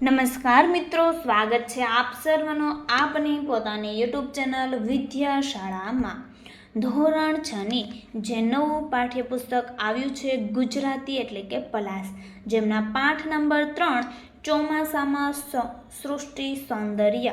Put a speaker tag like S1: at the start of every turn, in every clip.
S1: નમસ્કાર મિત્રો, સ્વાગત છે આપ સર્વનો આપની પોતાની યુટ્યુબ ચેનલ વિદ્યાશાળામાં. ધોરણ છની જે નવું પાઠ્યપુસ્તક આવ્યું છે ગુજરાતી એટલે કે પલાસ જેમના પાઠ નંબર ત્રણ ચોમાસામાં સૃષ્ટિ સૌંદર્ય,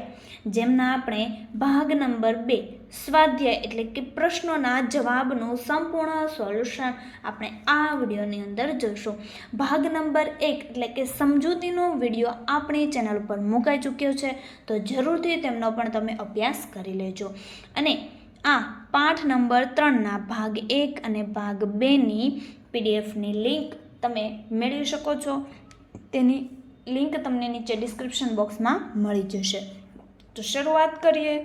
S1: જેમના આપણે ભાગ નંબર બે, સ્વાધ્યાય એટલે કે પ્રશ્નોના જવાબનું સંપૂર્ણ સોલ્યુશન આપણે આ વિડીયોની અંદર જોઈશું. ભાગ નંબર એક એટલે કે સમજૂતીનો વીડિયો આપણી ચેનલ પર મુકાઈ ચૂક્યો છે, તો જરૂરથી તેમનો પણ તમે અભ્યાસ કરી લેજો. અને આ પાઠ નંબર ત્રણના ભાગ એક અને ભાગ બેની પીડીએફની લિંક તમે મેળવી શકો છો. તેની લિંક તમને નીચે ડિસ્ક્રિપ્શન બોક્સમાં મળી જશે. તો શરૂઆત કરીએ.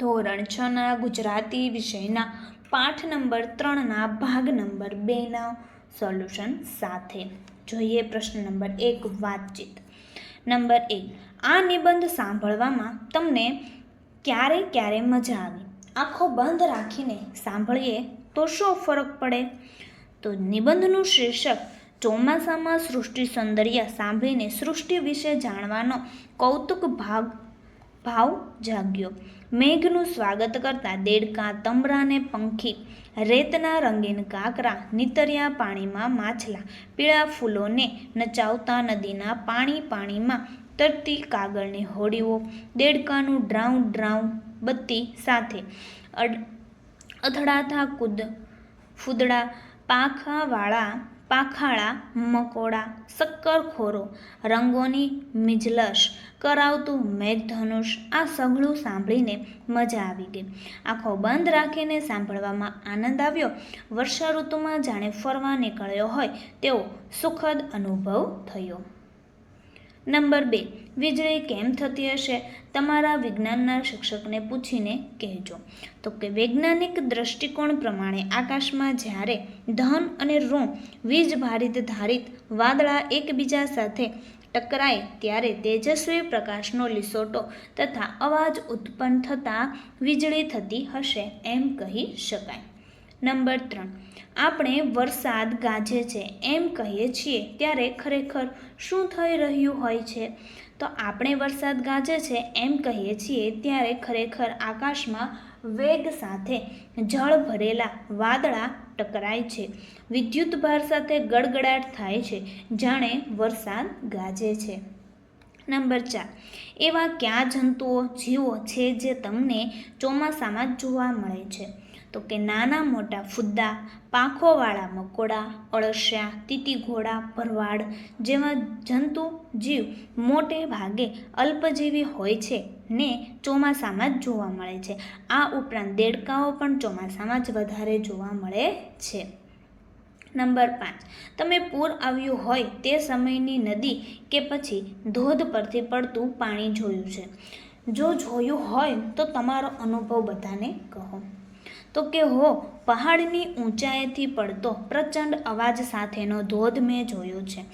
S1: ધોરણ છના ગુજરાતી વિષયના પાઠ નંબર ત્રણના ભાગ નંબર બેના સોલ્યુશન સાથે. જોઈએ પ્રશ્ન નંબર એક, વાતચીત. નંબર એક, આ નિબંધ સાંભળવામાં તમને ક્યારે ક્યારે મજા આવી? આંખો બંધ રાખીને સાંભળીએ તો શું ફરક પડે? તો નિબંધનું શીર્ષક ચોમાસામાં સૃષ્ટિ સૌંદર્ય સાંભળીને સૃષ્ટિ વિશે જાણવાનો કૌતુક ભાગ, ભાવ જાગ્યો. મેઘનું સ્વાગત કરતા દેડકા તમરાને પંખી, રેતના રંગીન કાકરા, નીતર્યા પાણીમાં માછલા, પીળા ફૂલોને નચાવતા નદીના પાણી પાણીમાં તરતી કાગળની હોડીઓ, દેડકાનું ડ્રાઉ ડ્રાઉ બત્તી સાથે અડ અથડાતા કૂદ, ફૂદડા, પાંખાવાળા પાંખાળા, મકોડા, શક્કરખોરો, રંગોની મિજલશ, કરાવતું મેઘધનુષ, આ સઘળું સાંભળીને મજા આવી ગઈ. આંખો બંધ રાખીને સાંભળવામાં આનંદ આવ્યો. વર્ષા ઋતુમાં જાણે ફરવા નીકળ્યો હોય તેવો સુખદ અનુભવ થયો. નંબર બે, વીજળી કેમ થતી હશે? તમારા વિજ્ઞાનના શિક્ષકને પૂછીને કહેજો. તો કે વૈજ્ઞાનિક દૃષ્ટિકોણ પ્રમાણે આકાશમાં જ્યારે ધન અને ઋણ વીજ ભારિત ધારિત વાદળા એકબીજા સાથે ટકરાય ત્યારે તેજસ્વી પ્રકાશનો લીસોટો તથા અવાજ ઉત્પન્ન થતાં વીજળી થતી હશે એમ કહી શકાય. નંબર ત્રણ. આપણે વરસાદ ગાજે છે એમ કહીએ છીએ ત્યારે ખરેખર શું થઈ રહ્યું હોય છે? તો આપણે વરસાદ ગાજે છે એમ કહીએ છીએ ત્યારે ખરેખર આકાશમાં વેગ સાથે જળ ભરેલા વાદળા ટકરાય છે. વિદ્યુત ભાર સાથે ગડગડાટ થાય છે. જાણે વરસાદ ગાજે છે. નંબર ચાર. એવા કયા જંતુઓ, જીવો છે જે તમને ચોમાસામાં જોવા મળે છે? તો કે નાના મોટા ફુદ્દા, પાંખોવાળા મકોડા, અળસિયા, તીતીઘોડા, ભરવાડ જેવા જંતુ જીવ મોટે ભાગે અલ્પજીવી હોય છે ને ચોમાસામાં જ જોવા મળે છે. આ ઉપરાંત દેડકાઓ પણ ચોમાસામાં જ વધારે જોવા મળે છે. નંબર પાંચ. તમે પૂર આવ્યું હોય તે સમયની નદી કે પછી ધોધ પરથી પડતું પાણી જોયું છે. જો જોયું હોય તો તમારો અનુભવ બધાને કહો. તો કે હો, પહાડની ઊંચાઈથી પડતો પ્રચંડ અવાજ સાથેનો ધોધ મેં જોયો છે.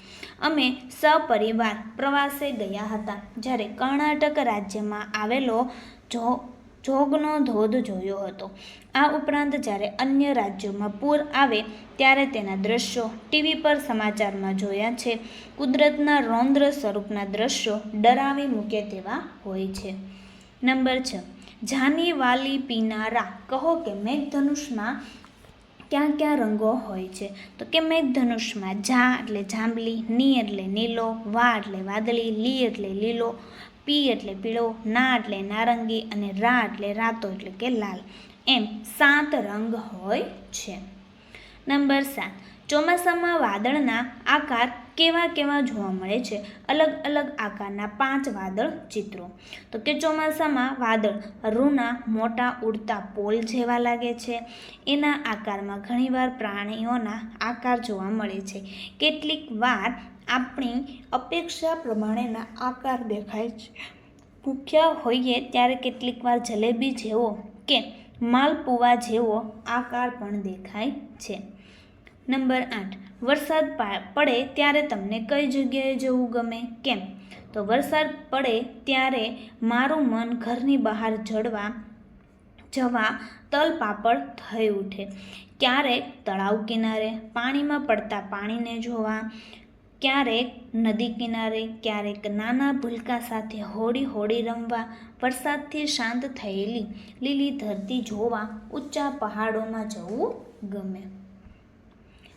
S1: અમે સપરિવાર પ્રવાસે ગયા હતા. જ્યારે કર્ણાટક રાજ્યમાં આવેલો જો, જોગનો ધોધ જોયો હતો. આ ઉપરાંત જ્યારે અન્ય રાજ્યોમાં પૂર આવે ત્યારે તેના દ્રશ્યો ટીવી પર સમાચારમાં જોયા છે. કુદરતના રૌદ્ર સ્વરૂપના દ્રશ્યો ડરાવી મૂકે તેવા હોય છે. નંબર છ. જાની વાલી પીનારા કહો કે મેઘધનુષમાં ક્યાં ક્યાં રંગો હોય છે? તો કે મેઘધનુષમાં જા એટલે જાંબલી, ની એટલે નીલો, વા એટલે વાદળી, લી એટલે લીલો, પી એટલે પીળો, ના એટલે નારંગી અને રા એટલે રાતો એટલે કે લાલ. એમ સાત રંગ હોય છે. નંબર સાત. ચોમાસામાં વાદળના આકાર કેવા કેવા જોવા મળે છે? અલગ અલગ આકારના પાંચ વાદળ ચિત્રો. તો કે ચોમાસામાં વાદળ રૂના મોટા ઉડતા પોલ જેવા લાગે છે. એના આકારમાં ઘણીવાર પ્રાણીઓના આકાર જોવા મળે છે. કેટલીક વાર આપણી અપેક્ષા પ્રમાણેના આકાર દેખાય છે. ભૂખ્યા હોઈએ ત્યારે કેટલીક વાર જલેબી જેવો કે માલપુવા જેવો આકાર પણ દેખાય છે. નંબર આઠ. વરસાદ પડે ત્યારે તમને કઈ જગ્યાએ જવું ગમે? કેમ? તો વરસાદ પડે ત્યારે મારું મન ઘરની બહાર જડવા, જવા તલપાપડ થઈ ઉઠે. ક્યારેક તળાવ કિનારે, પાણીમાં પડતા પાણીને જોવા, ક્યારેક નદી કિનારે, ક્યારેક નાના ભૂલકા સાથે હોળી હોળી રમવા, વરસાદથી શાંત થયેલી લીલી ધરતી જોવા ઊંચા પહાડોમાં જવું ગમે.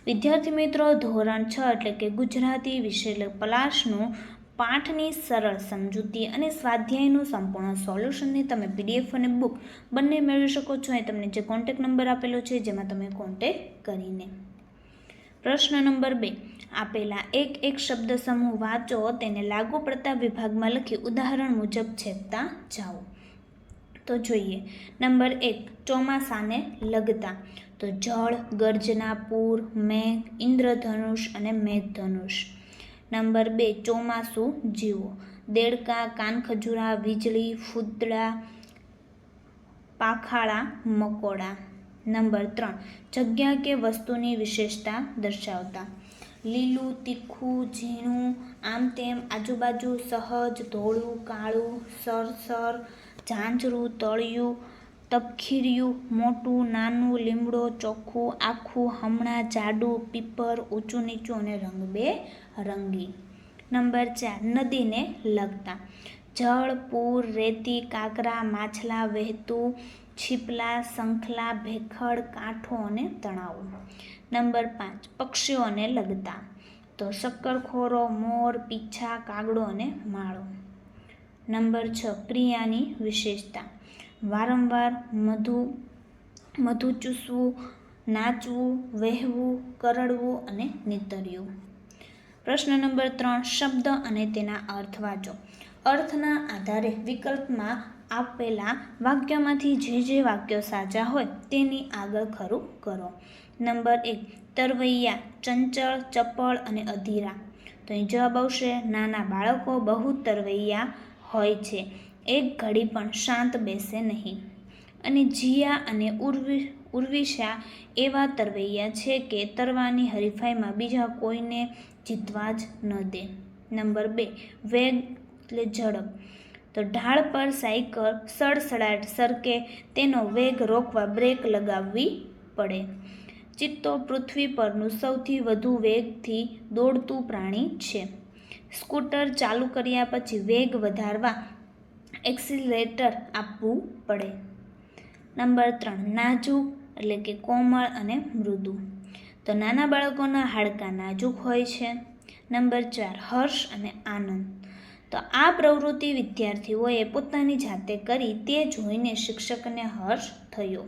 S1: વિદ્યાર્થી મિત્રો, ધોરણ છ એટલે કે ગુજરાતી વિષય પલાશનું પાઠની સરળ સમજૂતી અને સ્વાધ્યાયનું સંપૂર્ણ સોલ્યુશનની તમે પીડીએફ અને બુક બંને મેળવી શકો છો. એ તમને જે કોન્ટેક નંબર આપેલો છે, જેમાં તમે કોન્ટેક કરીને. પ્રશ્ન નંબર બે. આપેલા એક એક શબ્દ સમૂહ વાંચો, તેને લાગુ પડતા વિભાગમાં લખી ઉદાહરણ મુજબ છેપતા જાઓ. તો જોઈએ. નંબર એક, ચોમાસાને લગતા. તો જળ, ગર્જના, પૂર, મેઘ, ઇન્દ્રધનુષ અને મેઘધનુષ. નંબર બે, ચોમાસું જીવો. દેડકા, કાનખજૂરા, વીજળી, ફૂદડા, પાખાળા, મકોડા. નંબર ત્રણ, જગ્યા કે વસ્તુની વિશેષતા દર્શાવતા. લીલું, તીખું, ઝીણું, આમ તેમ આજુબાજુ સહજ, ધોળું, કાળું, સરસર ઝાંઝરું, તળિયું, તપખીર્યું, મોટું, નાનું, લીમડો, ચોખ્ખું, આખું, હમણાં, જાડું, પીપર, ઊંચું, નીચું અને રંગબે રંગી. નંબર ચાર, નદીને લગતા. જળ, પૂર, રેતી, કાંકરા, માછલા, વહેતું, છીપલા શંખલા ભેખડ, કાંઠો અને તણાવો. નંબર પાંચ, પક્ષીઓને લગતા. તો શક્કરખોરો, મોર, પીછા, કાગડો અને માળો. નંબર છ, ક્રિયાની વિશેષતા. વારંવાર મધુ મધુ ચૂસવું, નાચવું, વહેવું, કરડવું અને નીતર્યું. પ્રશ્ન નંબર ત્રણ, શબ્દ અને તેના અર્થ વાંચો. અર્થના આધારે વિકલ્પમાં આપેલા વાક્યમાંથી જે જે વાક્યો સાચા હોય તેની આગળ ખરું કરો. નંબર એક, તરવૈયા, ચંચળ, ચપળ અને અધીરા. તો અહીં જવાબ આવશે, નાના બાળકો બહુ તરવૈયા હોય છે. એક ઘડી પણ શાંત બેસે નહીં. અને જીયા અને ઉર્વિ, ઉર્વિશા એવા તરવૈયા છે કે તરવાની હરીફાઈમાં બીજા કોઈને જીતવા જ ન દે. નંબર બે, વેગ એટલે ઝડપ. તો ઢાળ પર સાયકલ સડસડાટ સરકે તેનો વેગ રોકવા બ્રેક લગાવવી પડે. ચિત્તો પૃથ્વી પરનું સૌથી વધુ વેગથી દોડતું પ્રાણી છે. સ્કૂટર ચાલુ કર્યા પછી વેગ વધારવા એક્સિલેટર આપવું પડે. નંબર ત્રણ, નાજુક એટલે કે કોમળ અને મૃદુ. તો નાના બાળકોના હાડકાં નાજુક હોય છે. નંબર ચાર, હર્ષ અને આનંદ. તો આ પ્રવૃત્તિ વિદ્યાર્થીઓએ પોતાની જાતે કરી તે જોઈને શિક્ષકને હર્ષ થયો.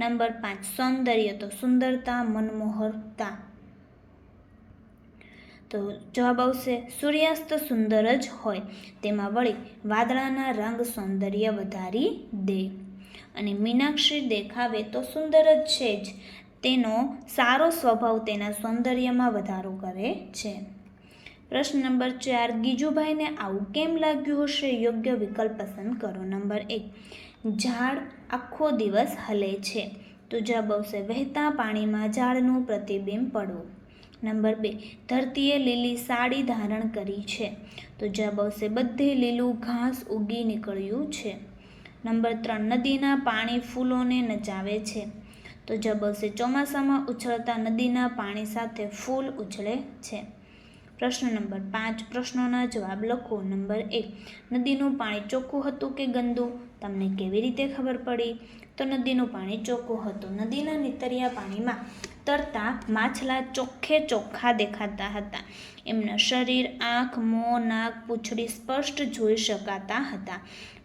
S1: નંબર પાંચ, સૌંદર્ય. તો સુંદરતા, મનમોહરતા. તો જવાબ આવશે, સૂર્યાસ્ત સુંદર જ હોય. તેમાં વળી વાદળાના રંગ સૌંદર્ય વધારી દે. અને મીનાક્ષી દેખાવે તો સુંદર જ છે જ. તેનો સારો સ્વભાવ તેના સૌંદર્યમાં વધારો કરે છે. પ્રશ્ન નંબર ચાર, ગીજુભાઈને આવું કેમ લાગ્યું હશે? યોગ્ય વિકલ્પ પસંદ કરો. નંબર એક, ઝાડ આખો દિવસ હલે છે. તો જવાબ આવશે, વહેતા પાણીમાં ઝાડનું પ્રતિબિંબ પડવું. નંબર બે, ધરતીએ લીલી સાડી ધારણ કરી છે. તો જવાબ આવશે, બધે લીલું ઘાસ ઉગી નીકળ્યું છે. નંબર ત્રણ, નદીના પાણી ફૂલોને નચાવે છે. તો જવાબ આવશે, ચોમાસામાં ઉછળતા નદીના પાણી સાથે ફૂલ ઉછળે છે. પ્રશ્ન નંબર પાંચ, પ્રશ્નોના જવાબ લખો. નંબર એક, નદીનું પાણી ચોખ્ખું હતું કે ગંદુ? તમને કેવી રીતે ખબર પડી? તો નદીનું પાણી ચોખ્ખું હતું. નદીના નીતરિયા પાણીમાં તરતા માછલા ચોખ્ખે ચોખ્ખા દેખાતા હતા. એમના શરીર, આંખ, મોં, નાક પૂંછડી સ્પષ્ટ જોઈ શકાતા હતા.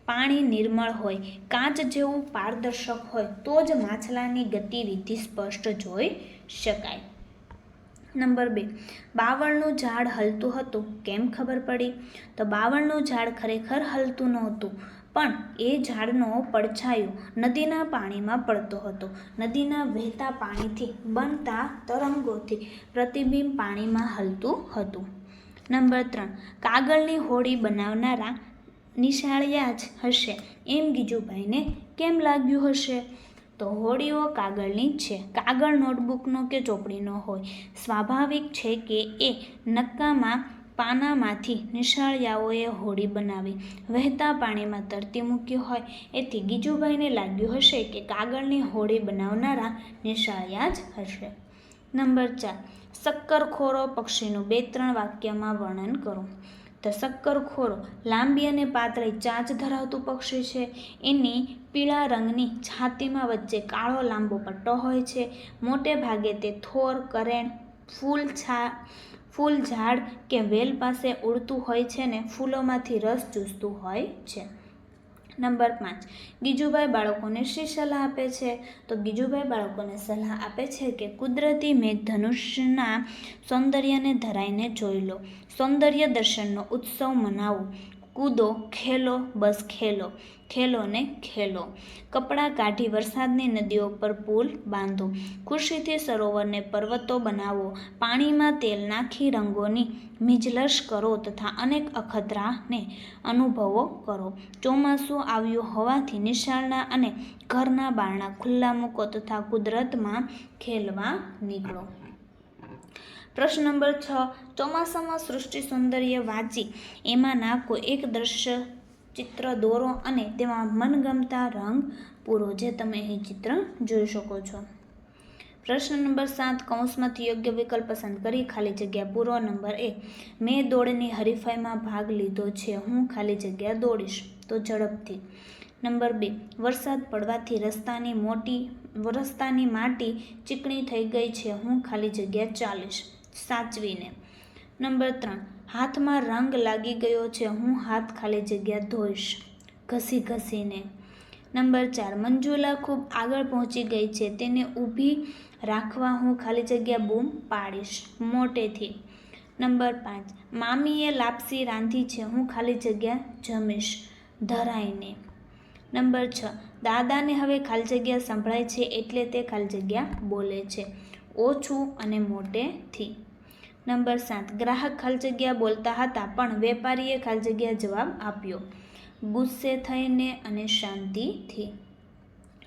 S1: પાણી નિર્મળ હોય, કાચ જેવું પારદર્શક હોય, તો જ માછલાની ગતિવિધિ સ્પષ્ટ જોઈ શકાય. નંબર બે, બાવળનું ઝાડ હલતું હતું. કેમ ખબર પડી? તો બાવળનું ઝાડ ખરેખર હલતું નહોતું. પણ એ ઝાડનો પડછાયો નદીના પાણીમાં પડતો હતો. નદીના વહેતા પાણીથી બનતા તરંગોથી પ્રતિબિંબ પાણીમાં હલતું હતું. નંબર ત્રણ, કાગળની હોડી બનાવનારા નિશાળિયા જ હશે એમ ગીજુભાઈને કેમ લાગ્યું હશે? તો હોડીઓ કાગળની છે. કાગળ નોટબુકનો કે ચોપડીનો હોય. સ્વાભાવિક છે કે એ નક્કામાં પાનામાંથી નિશાળિયાઓએ હોડી બનાવી, વહેતા પાણીમાં તરતી મૂકી હોય. એથી ગીજુભાઈને લાગ્યું હશે કે કાગળની હોડી બનાવનારા નિશાળિયા જ હશે. નંબર ચાર, શક્કરખોરો પક્ષીનું બે ત્રણ વાક્યમાં વર્ણન કરો. તો શક્કરખોરો લાંબી અને પાતળી ચાંચ ધરાવતું પક્ષી છે. એની પીળા રંગની છાતીમાં વચ્ચે કાળો લાંબો પટ્ટો હોય છે. મોટે ભાગે તે થોર, કરેણ, ફૂલ, છા ફૂલ ઝાડ કે વેલ પાસે ઉડતું હોય છે ને ફૂલોમાંથી રસ ચૂસતું હોય છે. નંબર પાંચ. ગીજુભાઈ બાળકોને શી સલાહ આપે છે? તો ગીજુભાઈ બાળકોને સલાહ આપે છે કે કુદરતી મેઘધનુષના સૌંદર્યને ધરાઈને જોઈ લો. સૌંદર્ય દર્શનનો ઉત્સવ મનાવો. કૂદો, ખેલો, બસ ખેલો. ખેલો ને ખેલો. કપડાં કાઢી વરસાદની નદીઓ પર પુલ બાંધો. ખુશીથી સરોવરને પર્વતો બનાવો. પાણીમાં તેલ નાખી રંગોની મિજલશ કરો તથા અનેક અખતરાને અનુભવો કરો. ચોમાસું આવ્યું હોવાથી નિશાળના અને ઘરના બારણા ખુલ્લા મૂકો તથા કુદરતમાં ખેલવા નીકળો. પ્રશ્ન નંબર છ. ચોમાસામાં સૃષ્ટિ સૌંદર્ય વાંચી. એમાં નાખો એક દ્રશ્ય ચિત્ર દોરો અને તેમાં મનગમતા રંગ પૂરો જે તમે અહીં ચિત્ર જોઈ શકો છો. પ્રશ્ન નંબર સાત, કૌંસમાંથી યોગ્ય વિકલ્પ પસંદ કરી ખાલી જગ્યા પૂરો. નંબર એ મેં દોડની હરીફાઈમાં ભાગ લીધો છે, હું ખાલી જગ્યા દોડીશ. તો ઝડપથી. નંબર બે, વરસાદ પડવાથી રસ્તાની મોટી, રસ્તાની માટી ચીકણી થઈ ગઈ છે, હું ખાલી જગ્યા ચાલીશ. સાચવીને. નંબર ત્રણ હાથમાં રંગ લાગી ગયો છે. હું હાથ ખાલી જગ્યા ધોઈશ. ઘસી ઘસીને. નંબર ચાર. મંજુલા ખૂબ આગળ પહોંચી ગઈ છે. તેને ઊભી રાખવા હું ખાલી જગ્યા બૂમ પાડીશ. મોટેથી. નંબર પાંચ. મામીએ લાપસી રાંધી છે. હું ખાલી જગ્યા જમીશ. ધરાઈને. નંબર છ. દાદાને હવે ખાલી જગ્યા સંભળાય છે એટલે તે ખાલી જગ્યા બોલે છે. ઓછું અને મોટેથી. નંબર સાત, ગ્રાહક ખાલી જગ્યા બોલતા હતા, પણ વેપારીએ ખાલી જગ્યા જવાબ આપ્યો. ગુસ્સે થઈને અને શાંતિથી.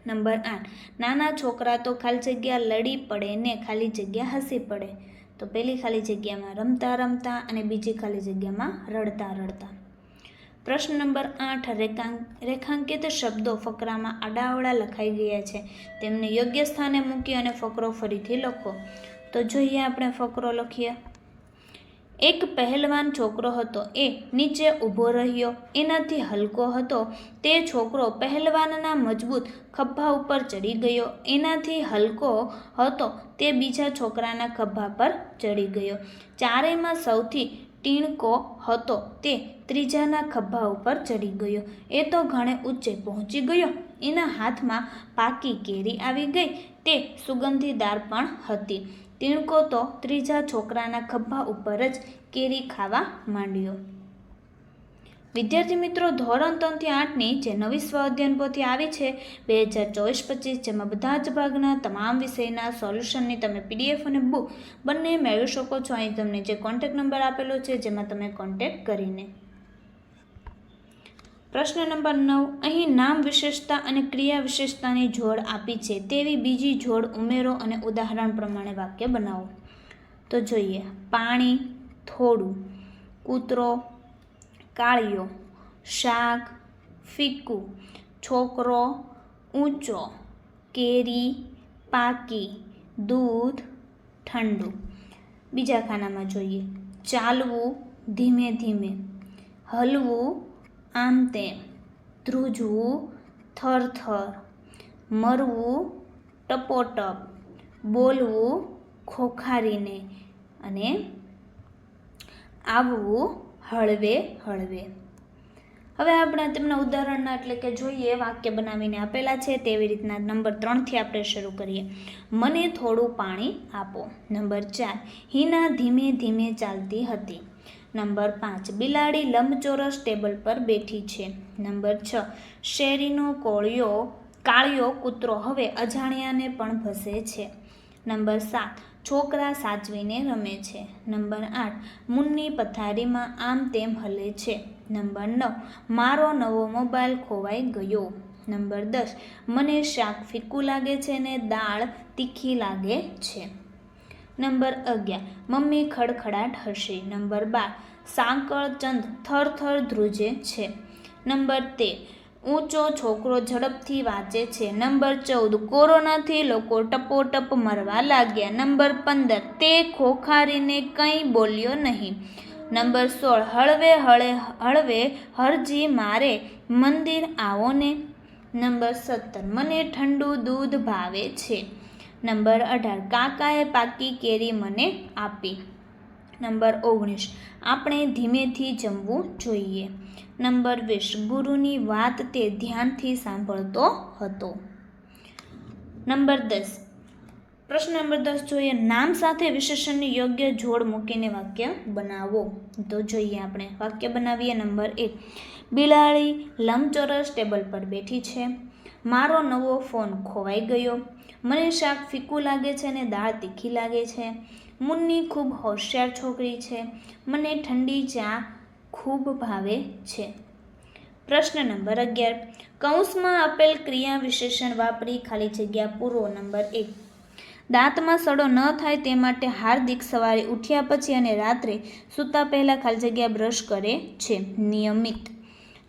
S1: નંબર આઠ, નાના છોકરા તો ખાલી જગ્યા લડી પડે ને ખાલી જગ્યા હસી પડે. તો પહેલી ખાલી જગ્યામાં રમતા રમતા અને બીજી ખાલી જગ્યામાં રડતા રડતા. પ્રશ્ન નંબર આઠ રેખાંક રેખાંકિત શબ્દો ફકરામાં આડાવડા લખાઈ ગયા છે. તેમને યોગ્ય સ્થાને મૂકી અને ફકરો ફરીથી લખો. તો જોઈએ આપણે ફકરો લખીએ. એક પહેલવાન છોકરો હતો, એ નીચે ઊભો રહ્યો. એનાથી હલકો હતો. તે છોકરો પહેલવાનના મજબૂત ખભા ઉપર ચડી ગયો. એનાથી હલકો હતો, તે બીજા છોકરાના ખભા પર ચડી ગયો. ચારેયમાં સૌથી ટીણકો હતો, તે ત્રીજાના ખભા ઉપર ચડી ગયો. એ તો ઘણે ઊંચે પહોંચી ગયો. એના હાથમાં પાકી કેરી આવી ગઈ. તે સુગંધીદાર પણ હતી. તીણકો તો ત્રીજા છોકરાના ખભા ઉપર જ કેરી ખાવા માંડ્યો. વિદ્યાર્થી મિત્રો, ધોરણ ત્રણથી આઠની જે નવી સ્વ પોથી આવી છે, બે હજાર ચોવીસ પચીસ, જેમાં બધા જ ભાગના તમામ વિષયના સોલ્યુશનની તમે પીડીએફ અને બુક બંને મેળવી શકો છો. અહીં તમને જે કોન્ટેક નંબર આપેલો છે, જેમાં તમે કોન્ટેક કરીને પ્રશ્ન નંબર નવ, અહીં નામ વિશેષતા અને ક્રિયા વિશેષતાની જોડ આપી છે. તેવી બીજી જોડ ઉમેરો અને ઉદાહરણ પ્રમાણે વાક્ય બનાવો. તો જોઈએ. પાણી, થોડું. કૂતરો, કાળિયો. શાક ફીકું છોકરો, ઊંચો. કેરી, પાકી. દૂધ, ઠંડુ. બીજા ખાનામાં જોઈએ. ચાલવું ધીમે ધીમે. હલવું આમ તેમ ધ્રુજવું થરથર, મરવું ટપોટપ, બોલવું ખોખારીને અને આવવું હળવે હળવે. હવે આપણે તેમના ઉદાહરણના એટલે કે જોઈએ વાક્ય બનાવીને આપેલા છે તેવી રીતના નંબર ત્રણથી આપણે શરૂ કરીએ. મને થોડું પાણી આપો. નંબર ચાર, હિના ધીમે ધીમે ચાલતી હતી. નંબર પાંચ, બિલાડી લંબચોરસ ટેબલ પર બેઠી છે. નંબર છ, શેરીનો કોળિયો, કાળિયો કૂતરો હવે અજાણ્યાને પણ ભસે છે. નંબર સાત, છોકરા સાચવીને રમે છે. નંબર આઠ, મુન્ની પથારીમાં આમ તેમ હલે છે. નંબર નવ, મારો નવો મોબાઈલ ખોવાઈ ગયો. નંબર દસ, મને શાક ફીકું લાગે છે ને દાળ તીખી લાગે છે. નંબર અગિયાર. મમ્મી ખડખડાટ હશે. નંબર બાર. સાંકળ ચંદ થર થર ધ્રુજે છે. નંબર તેર. ઊંચો છોકરો ઝડપથી વાંચે છે. નંબર ચૌદ. કોરોનાથી લોકો ટપોટપ મરવા લાગ્યા. નંબર પંદર. તે ખોખારીને કંઈ બોલ્યો નહીં. નંબર સોળ. હળવે હળે હળવે હરજી મારે. મંદિર આવો ને. નંબર સત્તર. મને ઠંડુ દૂધ ભાવે છે. નંબર અઢાર. કાકાએ પાકી કેરી મને આપી. નંબર ઓગણીસ. આપણે ધીમેથી જમવું જોઈએ. નંબર વીસ. ગુરુની વાત તે ધ્યાનથી સાંભળતો હતો. નંબર દસ. પ્રશ્ન નંબર દસ જોઈએ. નામ સાથે વિશેષણની યોગ્ય જોડ મૂકીને વાક્ય બનાવો. તો જોઈએ આપણે. વાક્ય બનાવીએ નંબર એક. બિલાડી લંબચોરસ ટેબલ પર બેઠી છે. મારો નવો ફોન ખોવાઈ ગયો. મને શાક ફીકું લાગે છે અને દાળ તીખી લાગે છે. મુન્ની ખૂબ હોશિયાર છોકરી છે. મને ઠંડી ચા ખૂબ ભાવે છે. પ્રશ્ન નંબર અગિયાર. કૌંસમાં આપેલ ક્રિયા વિશેષણ વાપરી ખાલી જગ્યા પૂરો. નંબર એક. દાંતમાં સડો ન થાય તે માટે હાર્દિક સવારે ઉઠ્યા પછી અને રાત્રે સૂતા પહેલાં ખાલી જગ્યા બ્રશ કરે છે. નિયમિત.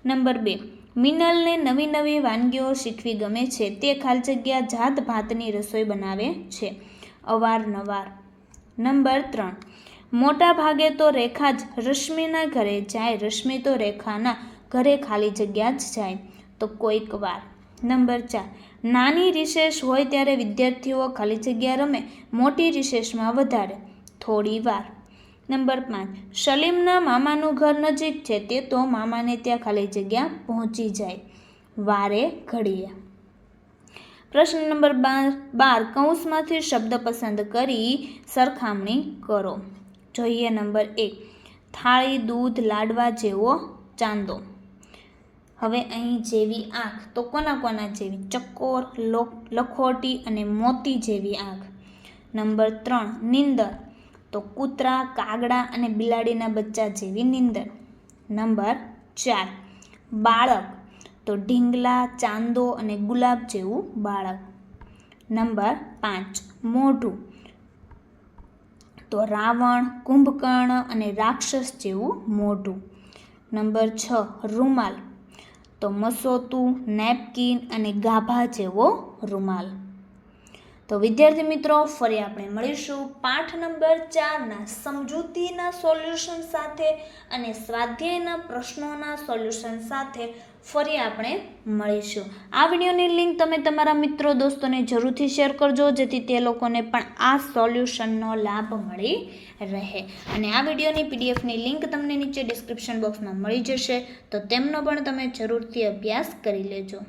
S1: નંબર બે. મિનલને નવી નવી વાનગીઓ શીખવી ગમે છે, તે ખાલી જગ્યા જાત ભાતની રસોઈ બનાવે છે. અવારનવાર. નંબર ત્રણ. મોટા ભાગે તો રેખા જ રશ્મિના ઘરે જાય, રશ્મિ તો રેખાના ઘરે ખાલી જગ્યા જ જાય. તો કોઈક વાર. નંબર ચાર. નાની રિસેસ હોય ત્યારે વિદ્યાર્થીઓ ખાલી જગ્યા રમે, મોટી રિસેસમાં વધારે. થોડી વાર. નંબર પાંચ. સલીમના મામાનું ઘર નજીક છે, તે તો મામાને ત્યાં ખાલી જગ્યા પહોંચી જાય. વારે ઘડીએ. પ્રશ્ન નંબર બાર બાર, કૌંસમાંથી શબ્દ પસંદ કરી સરખામણી કરો. જોઈએ નંબર એક. થાળી, દૂધ, લાડવા જેવો ચાંદો. હવે અહીં જેવી આંખ, તો કોના કોના જેવી? ચકોર લખોટી અને મોતી જેવી આંખ. નંબર ત્રણ. નીંદર. તો કૂતરા, કાગડા અને બિલાડીના બચ્ચા જેવી નીંદર. નંબર ચાર, બાળક. તો ઢીંગલા, ચાંદો અને ગુલાબ જેવું બાળક. નંબર પાંચ, મોઢું. તો રાવણ, કુંભકર્ણ અને રાક્ષસ જેવું મોઢું. નંબર છ, રૂમાલ. તો મસોતું, નેપકિન અને ગાભા જેવો રૂમાલ. તો વિદ્યાર્થી મિત્રો, ફરી આપણે મળીશું પાઠ નંબર ચારના સમજૂતીના સોલ્યુશન સાથે અને સ્વાધ્યાયના પ્રશ્નોના સોલ્યુશન સાથે ફરી આપણે મળીશું. આ વિડીયોની લિંક તમે તમારા મિત્રો દોસ્તોને જરૂરથી શેર કરજો, જેથી તે લોકોને પણ આ સોલ્યુશનનો લાભ મળી રહે. અને આ વિડીયોની પીડીએફની લિંક તમને નીચે ડિસ્ક્રિપ્શન બોક્સમાં મળી જશે, તો તેમનો પણ તમે જરૂરથી અભ્યાસ કરી લેજો.